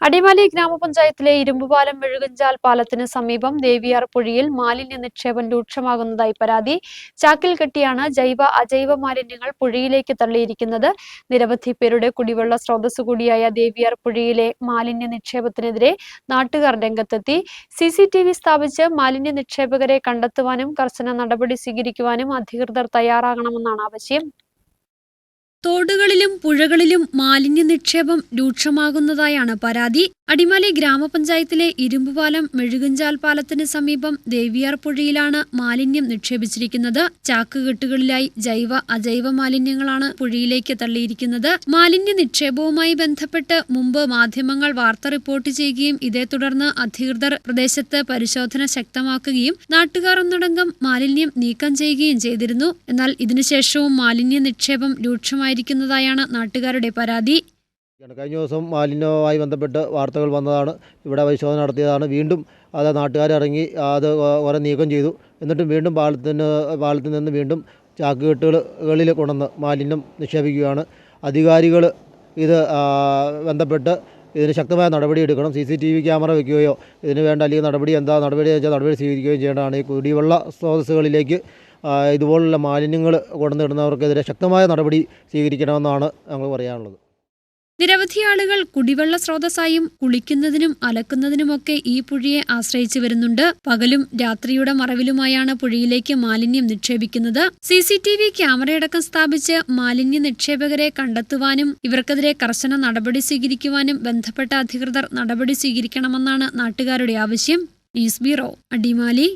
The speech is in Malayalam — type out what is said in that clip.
അടിമാലി ഗ്രാമപഞ്ചായത്തിലെ ഇരുമ്പുപാലം മെഴുകഞ്ചാൽ പാലത്തിന് സമീപം ദേവിയാർ പുഴയിൽ മാലിന്യ നിക്ഷേപം രൂക്ഷമാകുന്നതായി പരാതി. ചാക്കിൽ കെട്ടിയാണ് ജൈവ അജൈവ മാലിന്യങ്ങൾ പുഴയിലേക്ക് തള്ളിയിരിക്കുന്നത്. നിരവധി പേരുടെ കുടിവെള്ള സ്രോതസ് കൂടിയായ ദേവിയാർ പുഴയിലെ മാലിന്യ നിക്ഷേപത്തിനെതിരെ നാട്ടുകാർ രംഗത്തെത്തി. സി സി ടി വി സ്ഥാപിച്ച് മാലിന്യ നിക്ഷേപകരെ കണ്ടെത്തുവാനും കർശന നടപടി സ്വീകരിക്കുവാനും അധികൃതർ തയ്യാറാകണമെന്നാണ് ആവശ്യം. തോടുകളിലും പുഴകളിലും മാലിന്യ നിക്ഷേപം രൂക്ഷമാകുന്നതായാണ് പരാതി. അടിമാലി ഗ്രാമപഞ്ചായത്തിലെ ഇരുമ്പുപാലം മെഴുകുഞ്ചാൽ പാലത്തിന് സമീപം ദേവിയാർ പുഴയിലാണ് മാലിന്യം നിക്ഷേപിച്ചിരിക്കുന്നത്. ചാക്കുകെട്ടുകളിലായി ജൈവ അജൈവ മാലിന്യങ്ങളാണ് പുഴയിലേക്ക് തള്ളിയിരിക്കുന്നത്. മാലിന്യ നിക്ഷേപവുമായി ബന്ധപ്പെട്ട് മുമ്പ് മാധ്യമങ്ങൾ വാർത്ത റിപ്പോർട്ട് ചെയ്യുകയും ഇതേ തുടർന്ന് അധികൃതർ പ്രദേശത്ത് പരിശോധന ശക്തമാക്കുകയും നാട്ടുകാർ ഒന്നടങ്കം മാലിന്യം നീക്കം ചെയ്യുകയും ചെയ്തിരുന്നു. എന്നാൽ ഇതിനുശേഷവും മാലിന്യ നിക്ഷേപം രൂക്ഷമായിരിക്കുന്നതായാണ് നാട്ടുകാരുടെ പരാതി. കഴിഞ്ഞ ദിവസം മാലിന്യവുമായി ബന്ധപ്പെട്ട് വാർത്തകൾ വന്നതാണ്. ഇവിടെ പരിശോധന നടത്തിയതാണ്. വീണ്ടും അത് നാട്ടുകാരിറങ്ങി അത് കുറേ നീക്കം ചെയ്തു. എന്നിട്ടും വീണ്ടും പാലത്തിന് പാലത്തിൽ നിന്ന് വീണ്ടും ചാക്കുകെട്ടുകളിൽ കൊണ്ടുവന്ന് മാലിന്യം നിക്ഷേപിക്കുകയാണ്. അധികാരികൾ ഇത് ബന്ധപ്പെട്ട് ഇതിന് ശക്തമായ നടപടി എടുക്കണം. C C T V camera വെക്കുകയോ ഇതിന് വേണ്ട അല്ലെങ്കിൽ നടപടി എന്താ നടപടി വെച്ചാൽ നടപടി സ്വീകരിക്കുകയും ചെയ്യേണ്ടതാണ്. ഈ കുടിവെള്ള സ്രോതസ്സുകളിലേക്ക് ഇതുപോലുള്ള മാലിന്യങ്ങൾ കൊണ്ടുവന്നിടുന്നവർക്കെതിരെ ശക്തമായ നടപടി സ്വീകരിക്കണമെന്നാണ് ഞങ്ങൾ പറയാനുള്ളത്. നിരവധി ആളുകൾ കുടിവെള്ള സ്രോതസ്സായും കുളിക്കുന്നതിനും അലക്കുന്നതിനുമൊക്കെ ഈ പുഴയെ ആശ്രയിച്ചു വരുന്നുണ്ട്. പകലും രാത്രിയുടെ മറവിലുമായാണ് പുഴയിലേക്ക് മാലിന്യം നിക്ഷേപിക്കുന്നത്. സി സി ടി വി ക്യാമറയടക്കം സ്ഥാപിച്ച് മാലിന്യ നിക്ഷേപകരെ കണ്ടെത്തുവാനും ഇവർക്കെതിരെ കർശന നടപടി സ്വീകരിക്കുവാനും ബന്ധപ്പെട്ട അധികൃതർ നടപടി സ്വീകരിക്കണമെന്നാണ് നാട്ടുകാരുടെ ആവശ്യം. News bureau Adimali.